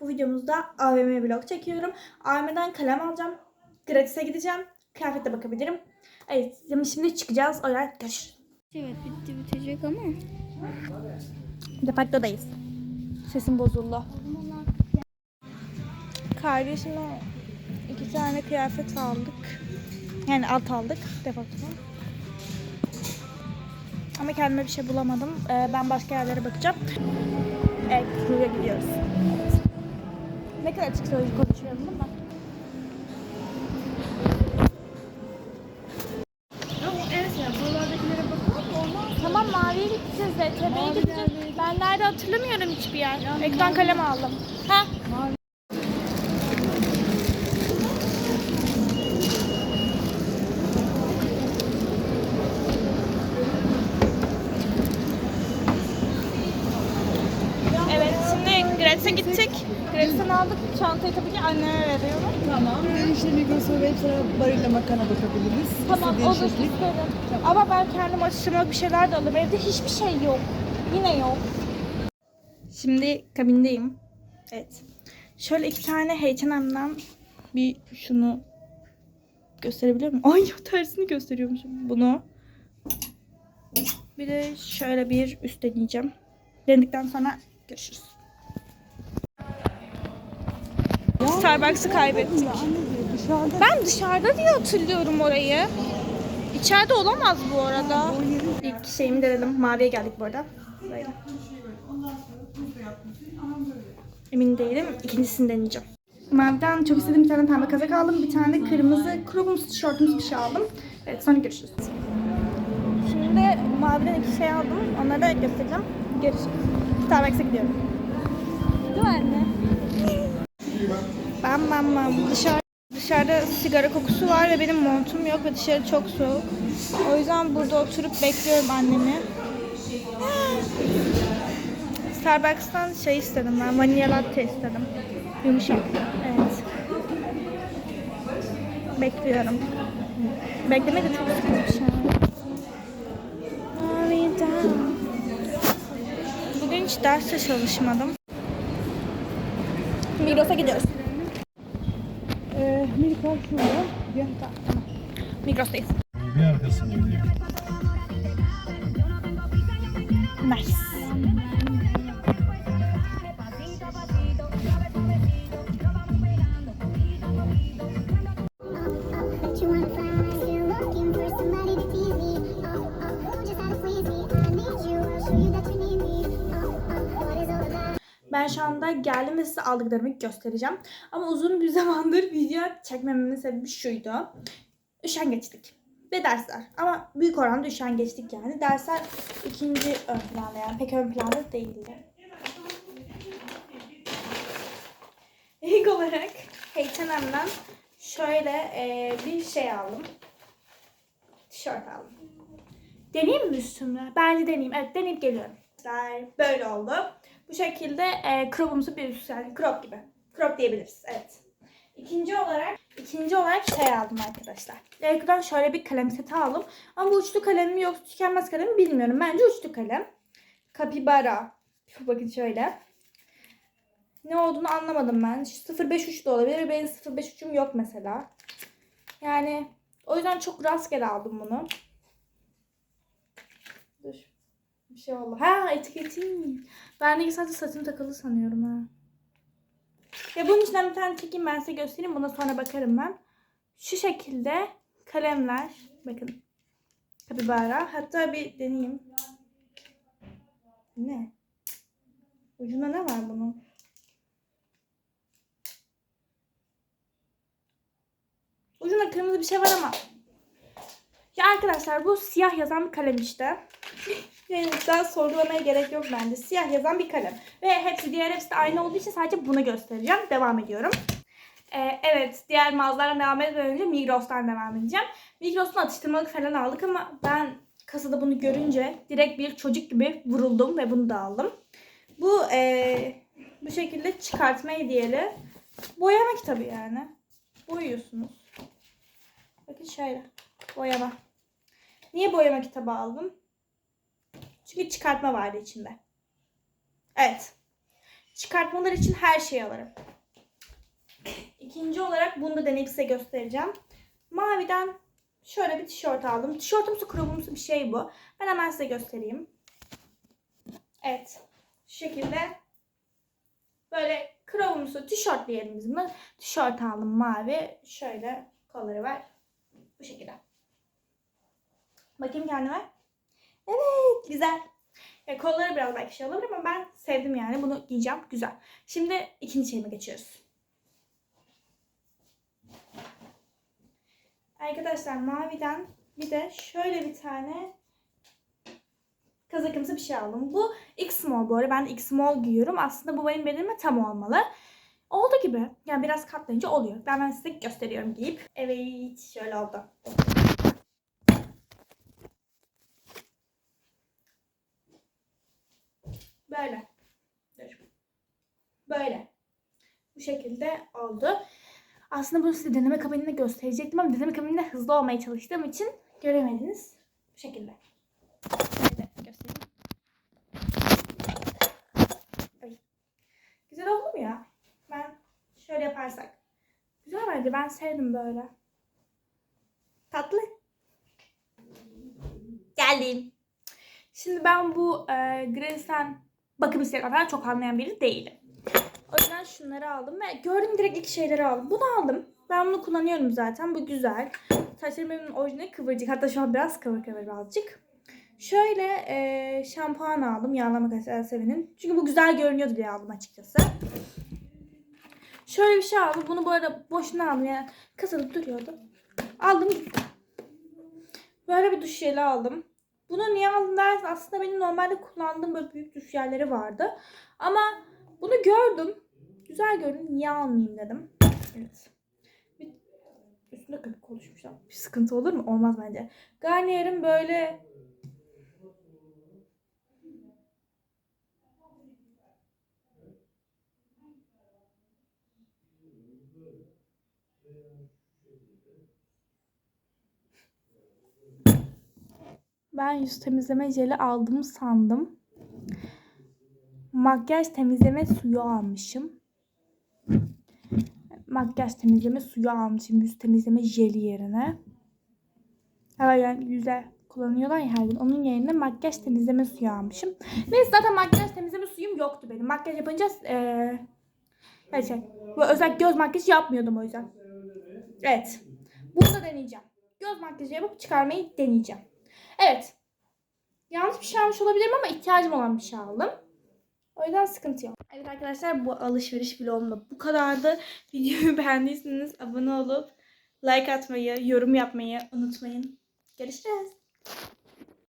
Bu videomuzda AVM vlog çekiyorum. AVM'den kalem alacağım. Gratis'e gideceğim. Kıyafete bakabilirim. Evet şimdi çıkacağız. O yüzden görüşürüz. Evet bitti bitecek ama. Departadayız. Sesim bozuldu. Kardeşime iki tane kıyafet aldık. Yani alt aldık departman. Ama kendime bir şey bulamadım. Ee, ben başka yerlere bakacağım. Evet, buraya gidiyoruz. Ne kadar açık sözlü konuşuyorum değil mi? Tamam maviye gideceğiz de tepeye gideceğiz. Ben nerede hatırlamıyorum hiçbir yer. Ekran kalem aldım. Ha? Gratis'e gittik. Gratis'ten aldık. Çantayı tabii ki anneme veriyorum. Tamam. Dönüşte Migros'a ve sonra barilla makarna bakabiliriz. Tamam İstediğin olur şekil. isterim. Ama ben kendim atıştırmalık bir şeyler de alırım. Evde hiçbir şey yok. Yine yok. Şimdi kabindeyim. Evet. Şöyle iki tane H&M'den bir şunu gösterebiliyor muyum? Ay tersini gösteriyormuşum. Bunu. Bir de şöyle bir üst deneyeceğim. Denedikten sonra görüşürüz. Starbucks'ı kaybettik. Ben dışarıda diye hatırlıyorum orayı. İçeride olamaz bu arada. İlk şeyimi denedim. Maviye geldik bu arada. Böyle. Emin değilim. İkincisini deneyeceğim. Maviden çok istediğim bir tane pembe kazak aldım. Bir tane kırmızı kromumsu tişörtümüz bir şey aldım. Evet sonra görüşürüz. Şimdi maviden iki şey aldım. Onları da göstereceğim. Görüşürüz. Starbucks'a gidiyorum. Değil mi anne? Bam bam bam. Dışarı, dışarıda sigara kokusu var ve benim montum yok ve dışarı çok soğuk. O yüzden burada oturup bekliyorum annemi. Starbucks'tan şey istedim ben. Vanilya latte istedim. Yumuşak. Evet. Bekliyorum. Beklemek de çok sıkıntı bir şey. Bugün hiç derste çalışmadım. Migros'a gidiyoruz. Bir Nice. Ben şu anda geldim ve size aldıklarımı göstereceğim. Ama uzun bir zamandır video çekmememin sebebi şuydu. Üşengeçlik ve dersler. Ama büyük oranda üşengeçlik yani. Dersler ikinci ön planda yani pek ön planda değildi. İlk olarak H&M'den şöyle eee, bir şey aldım. Tişört aldım. Deneyeyim mi üstümde? Bence deneyeyim. Evet deneyip geliyorum. Böyle oldu. Bu şekilde e, crop'umsu bir üst yani crop gibi. Crop diyebiliriz. Evet. İkinci olarak ikinci olarak şey aldım arkadaşlar. Elku'dan şöyle bir kalem seti aldım. Ama bu uçlu kalem mi yoksa tükenmez kalem mi bilmiyorum. Bence uçlu kalem. Capybara. Şu bakın şöyle. Ne olduğunu anlamadım ben. Şu 05 uç da olabilir. Benim 05 uçum yok mesela. Yani o yüzden çok rastgele aldım bunu. Bir şey oldu. Ha etiketim. Ben de sadece saçım takılı sanıyorum ha. Ya bunun içinden bir tane çekeyim ben size göstereyim. Buna sonra bakarım ben. Şu şekilde kalemler. Bakın. Capybara. Hatta bir deneyeyim. Ne? Ucunda ne var bunun? Ucunda kırmızı bir şey var ama. Ya arkadaşlar bu siyah yazan bir kalem işte. Yani daha sorgulamaya gerek yok bence. Siyah yazan bir kalem. Ve hepsi diğer hepsi de aynı olduğu için sadece bunu göstereceğim. Devam ediyorum. Ee, evet diğer mağazalardan devam etmeden önce Migros'tan devam edeceğim. Migros'tan atıştırmalık falan aldık ama ben kasada bunu görünce direkt bir çocuk gibi vuruldum ve bunu da aldım. Bu ee, bu şekilde çıkartma hediyeli. Boyama kitabı yani. Boyuyorsunuz. Bakın şöyle. Boyama. Niye boyama kitabı aldım? Çünkü çıkartma vardı içinde. Evet. çıkartmalar için her şeyi alırım. İkinci olarak bunu da deneyip size göstereceğim. Maviden şöyle bir tişört aldım. Tişörtümsü kromumsu bir şey bu. Ben hemen size göstereyim. Evet. Şu şekilde böyle kromumsu tişört diyelim biz buna. Tişört aldım mavi. Şöyle kolları var. Bu şekilde. Bakayım kendime. Evet güzel. Ya kolları biraz belki şey olabilir ama ben sevdim yani. Bunu giyeceğim. Güzel. Şimdi ikinci şeyime geçiyoruz. Arkadaşlar maviden bir de şöyle bir tane kazakımsı bir şey aldım. Bu X small bu arada. Ben X small giyiyorum. Aslında bu benim bedenime tam olmalı. Oldu gibi. Yani biraz katlayınca oluyor. Ben, ben size gösteriyorum giyip. Evet şöyle oldu. Böyle. Dur. Böyle. Bu şekilde oldu. Aslında bunu size deneme kabininde gösterecektim ama deneme kabininde hızlı olmaya çalıştığım için göremediniz. Bu şekilde. Şöyle göstereyim. Ay. Güzel oldu mu ya? Ben şöyle yaparsak. Güzel bence. Ben sevdim böyle. Tatlı. Geldim. Şimdi ben bu e, Grace'den bakım isteyenlerden çok anlayan biri değilim. Yüzden şunları aldım ve gördüm direkt ilk şeyleri aldım. Bunu aldım. Ben bunu kullanıyorum zaten. Bu güzel. Saçlarım benim orijinali kıvırcık. Hatta şu an biraz kıvır kıvır birazcık. Şöyle e, şampuan aldım. Yağlama Elsevinin. Çünkü bu güzel görünüyordu diye aldım açıkçası. Şöyle bir şey aldım. Bunu bu arada boşuna aldım. Yani kasada duruyordu. Aldım. Böyle bir duş jeli aldım. Bunu niye aldım dersen aslında benim normalde kullandığım böyle büyük duş jelleri vardı. Ama bunu gördüm. Güzel gördüm. Niye almayayım dedim. Evet. Bir- Üstünde köpük konuşmuşlar. Bir sıkıntı olur mu? Olmaz bence. Garnier'in böyle Ben yüz temizleme jeli aldım sandım. Makyaj temizleme suyu almışım. Makyaj temizleme suyu almışım yüz temizleme jeli yerine. Yani yüze kullanıyorlar ya her gün. Onun yerine makyaj temizleme suyu almışım. Neyse zaten makyaj temizleme suyum yoktu benim. Makyaj yapınca yani şey, bu özel göz makyajı yapmıyordum o yüzden. Evet. Bunu da deneyeceğim. Göz makyajı yapıp çıkarmayı deneyeceğim. Evet. Yanlış bir şey almış olabilirim ama ihtiyacım olan bir şey aldım. O yüzden sıkıntı yok. Evet arkadaşlar bu alışveriş vlogum da bu kadardı. Videoyu beğendiyseniz abone olup like atmayı, yorum yapmayı unutmayın. Görüşürüz.